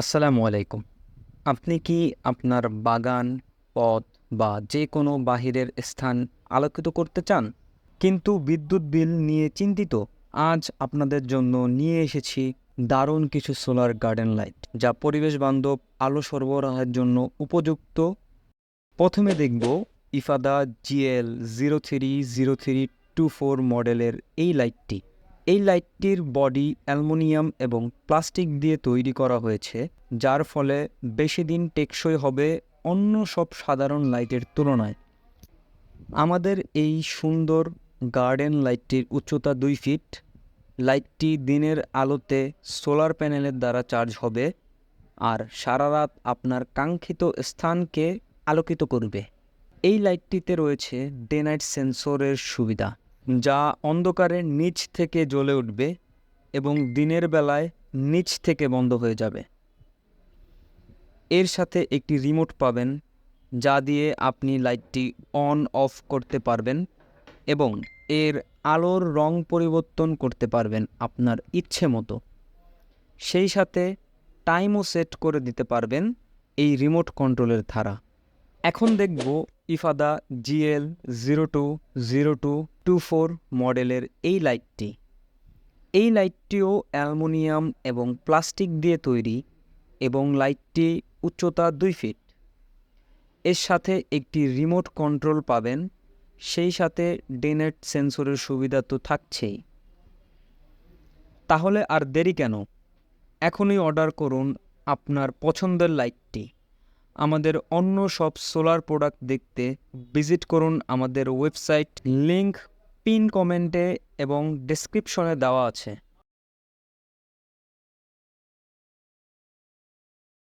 আসসালামু আলাইকুম। আপনি কি আপনার বাগান, পথ বা যে কোনো বাহিরের স্থান আলোকিত করতে চান? কিন্তু বিদ্যুৎ বিল নিয়ে চিন্তিত, আজ আপনাদের জন্য নিয়ে এসেছি দারুণ কিছু সোলার গার্ডেন লাইট, যা পরিবেশ বান্ধব আলো সরবরাহের জন্য উপযুক্ত। প্রথমে দেখব Ifada GL zero three zero three two four মডেলের এই লাইটটি। এই লাইটটির বডি অ্যালুমিনিয়াম এবং প্লাস্টিক দিয়ে তৈরি করা হয়েছে, যার ফলে বেশি দিন টেকসই হবে অন্য সব সাধারণ লাইটের তুলনায়। আমাদের এই সুন্দর গার্ডেন লাইটটির উচ্চতা দুই ফিট। লাইটটি দিনের আলোতে সোলার প্যানেলের দ্বারা চার্জ হবে আর সারা রাত আপনার কাঙ্ক্ষিত স্থানকে আলোকিত করবে। এই লাইটটিতে রয়েছে ডে নাইট সেন্সরের সুবিধা। যা অন্ধকারে নিচ থেকে জ্বলে উঠবে এবং দিনের বেলায় নিচ থেকে বন্ধ হয়ে যাবে। এর সাথে একটি রিমোট পাবেন, যা দিয়ে আপনি লাইটটি অন, অফ করতে পারবেন এবং এর আলোর রং পরিবর্তন করতে পারবেন আপনার ইচ্ছে মতো। সেই সাথে টাইমও সেট করে দিতে পারবেন এই রিমোট কন্ট্রোলের ধারা। এখন দেখব Ifada GL zero two zero two two four মডেলের এই লাইটটি। এই লাইটটিও অ্যালুমিনিয়াম এবং প্লাস্টিক দিয়ে তৈরি এবং লাইটটি উচ্চতা দুই ফিট। এর সাথে একটি রিমোট কন্ট্রোল পাবেন, সেই সাথে ডেনেট সেন্সরের সুবিধা তো থাকছেই। তাহলে আর দেরি কেন? এখনই অর্ডার করুন আপনার পছন্দের লাইটটি। আমাদের অন্য সব সোলার প্রোডাক্ট দেখতে ভিজিট করুন আমাদের ওয়েবসাইট লিংক পিন কমেন্টে এবং ডেসক্রিপশনে দেওয়া আছে।